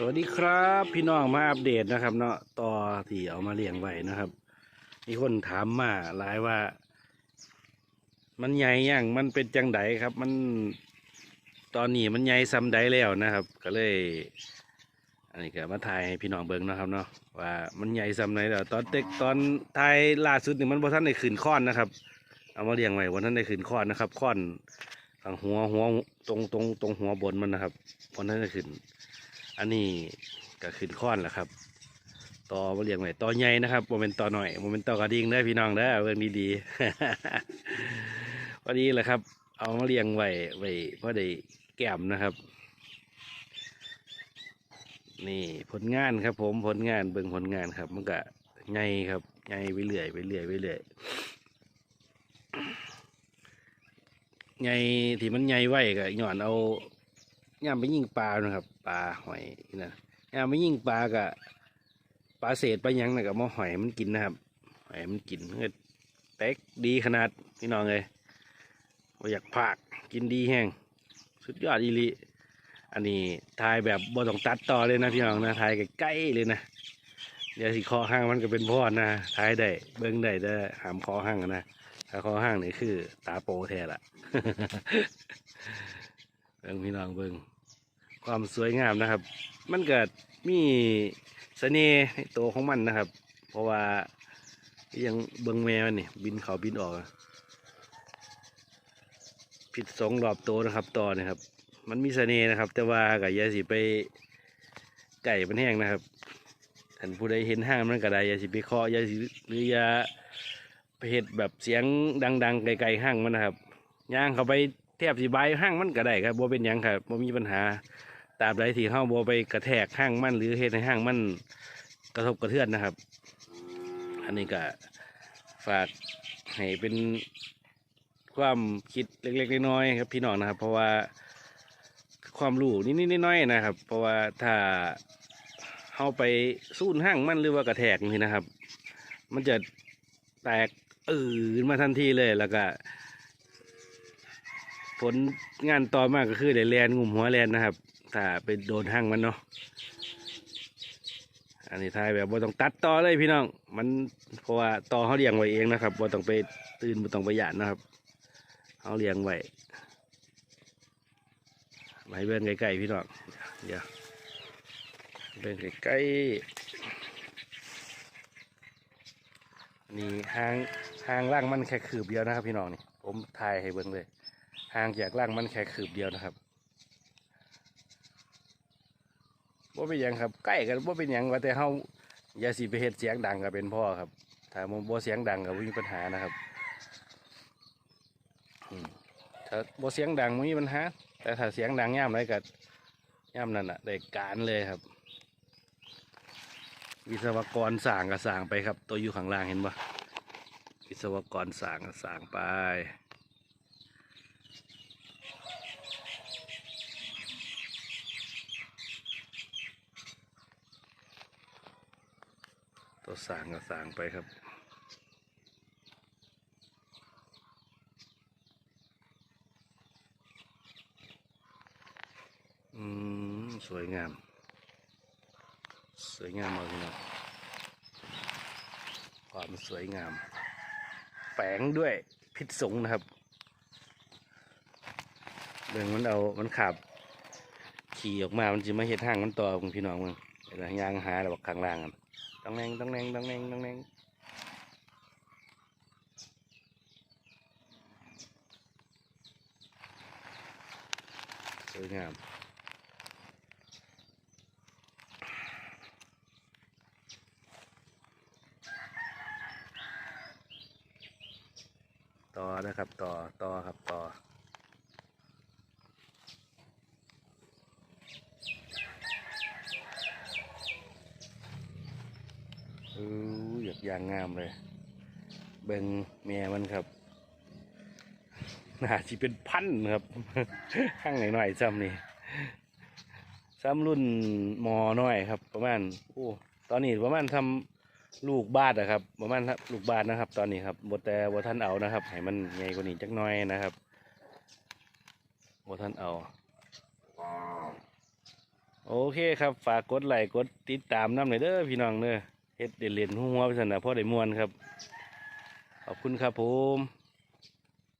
สวัสดีครับพี่น้องมาอัปเดตนะครับ เนาะต่อที่เอามาเลี้ยงไว้นะครับมีคนถามมาหลายว่า มันใหญ่ยังมันเป็นจังไดครับ มันตอนนี้มันใหญ่ซ้ำใดแล้วนะครับ ก็เลย อันนี้ก็มาถ่ายให้พี่น้องเบิ่งนะครับเนาะว่ามันใหญ่ซ้ำไหนแล้วตอนเด็กตอนถ่ายล่าสุดนี่มันบ่ทันได้ขึ้นค้อนนะครับ เอามาเลี้ยงไว้บ่ทันได้ขึ้นค้อนนะครับค้อนข้างหัวหัวตรงตรงตรงหัวบนมันนะครับบ่ทันได้ขึ้น อันนี้ก็ขึ้นค้อนแหละครับต่อมาเลี้ยงไว้ต่อใหญ่นะครับโมเมนต่อหน่อยโมเมนต่อกระดิ่งได้พี่น้องได้เรื่องดีๆพอดีแหละครับ เอามาเลี้ยงไว้ไว้พอได้แก้มนะครับ นี่ผลงานครับ ผมผลงานเบิ่งผลงานครับ มันก็ใหญ่ครับใหญ่ไปเรื่อยไปเรื่อยไปเรื่อยใหญ่ที่มันใหญ่ไว้ก็ย้อนเอา ย่ามไปยิงปลานะครับปลาหอยนะย่ามไปยิงปลากะปลาเศษปลาหยังนะกับมาหอยมันกินนะครับหอยมันกินเฮ็ดแตกดีขนาดพี่น้องเลยบ่อยากพากกินดีแห้งสุดยอดอีลีอันนี้ทายแบบบ่ต้องตัดต่อเลยนะพี่น้องนะทายใกล้ๆเลยนะเดี๋ยวสิคอห้างมันก็เป็นพ่อนะทายได้เบิ้งได้ได้หามคอห้างนะถ้าคอห้างนี่คือตาโปแท้ละ เบิ่งพี่น้องเบิ่งความสวยงามนะครับ มันเกิดมีเสน่ห์ในตัวของมันนะครับ เพราะว่ายังเบิ่งแมวนี่บินเขาบินออก ผิดสองรอบโตวนะครับต่อนะครับ มันมีเสน่ห์นะครับ แต่ว่ากับยาสีไปไก่มันแห้งนะครับท่านผู้ใดเห็นห้างมันก็ได้ยาสิไปเคาะยาสิหรืออยาไปเห็ดแบบเสียงดัง ๆ ไกลๆห้างมันนะครับย่างเข้าไป แทบสิบายห้างมันก็ได้ครับบ่เป็นหยังครับบ่มีปัญหาตราบใดที่เฮาบ่ไปกระแทกห้างมันหรือเฮ็ดให้ห้างมันกระทบกระเทือนนะครับ อันนี้ก็ฝากให้เป็นความคิดเล็กๆน้อยๆครับพี่น้องนะครับ เพราะว่าความรู้นิดๆน้อยๆนะครับ เพราะว่าถ้าเฮาไปสู้ห้างมันหรือว่ากระแทกนี่นะครับ มันจะแตกอื่นมาทันทีเลยแล้วก็ ผลงานต่อมากก็คือได้แลนงุ่มหัวแลนนะครับ ถ้าไปโดนหั่งมันเนาะอันนี้ทายแบบว่าต้องตัดต่อเลยพี่น้อง มันเพราะว่าต่อเขาเลี้ยงไว้เองนะครับว่าต้องไปตื่นบ่ต้องไปหยาดนะครับเขาเลี้ยงไว้ไว้เบิ่งใกล้ๆพี่น้องเดี๋ยวเบิ่งใกล้ๆนนี้หางห้างล่างมันแค่คืบเดียวนะครับพี่น้องนี่ ผมถ่ายให้เบิ่งเลย ห่างจากล่างมันแค่คืบเดียวนะครับว่าเป็นยังครับใกล้กันว่าเป็นยังว่าแต่เฮาอย่าสิไปเฮ็ดเสียงดังก็เป็นพ่อครับถ้ามันบ่เสียงดังก็บ่มีปัญหานะครับถ้าบ่เสียงดังมีปัญหาแต่ถ้าเสียงดังย่ามไรก็ย่ามนั่นน่ะได้การเลยครับ วิศวกรสร้างก็สร้างไปครับ ตัวอยู่ข้างล่างเห็นปะวิศวกรสร้างก็สร้างไป ตัวสางก็สางไปครับอืมสวยงาม สวยงามมากเลยนะความสวยงามแฝงด้วยพิษสงนะครับเรื่งมันเอามันขับ ขี่ออกมา มันจะมาเห็ดห้างมันต่อพี่น้องมึงเวลายางหาแล้วบอกข้างล่างกัน ต้งแนงต้งแนงต้งแนงต้งแนงสวยงามต่อนะครับต่อต่อครับต่อเอ ออยากยางงามเลย เบิ่งแม่มันครับน่าจะเป็นพันครับข้างหน่อยๆซ้ำนี่ซ้ำรุ่นมอน้อยครับ ประมาณโอ้ตอนนี้ประมาณทำลูกบาทอะครับ ประมาณลูกบาทนะครับ ตอนนี้ครับบแต่บท่านเอานะครับให้มันใหญ่กว่านี้จักหน้อยนะครับบท่านเอาโอเคครับ ฝากกดไลค์กดติดตามน้ำหน่อยเด้อพี่น้องเด้อ เฮ็ดเด่นเล่นหัวไปสั่นนะพ่อได้มวนครับ ขอบคุณครับผม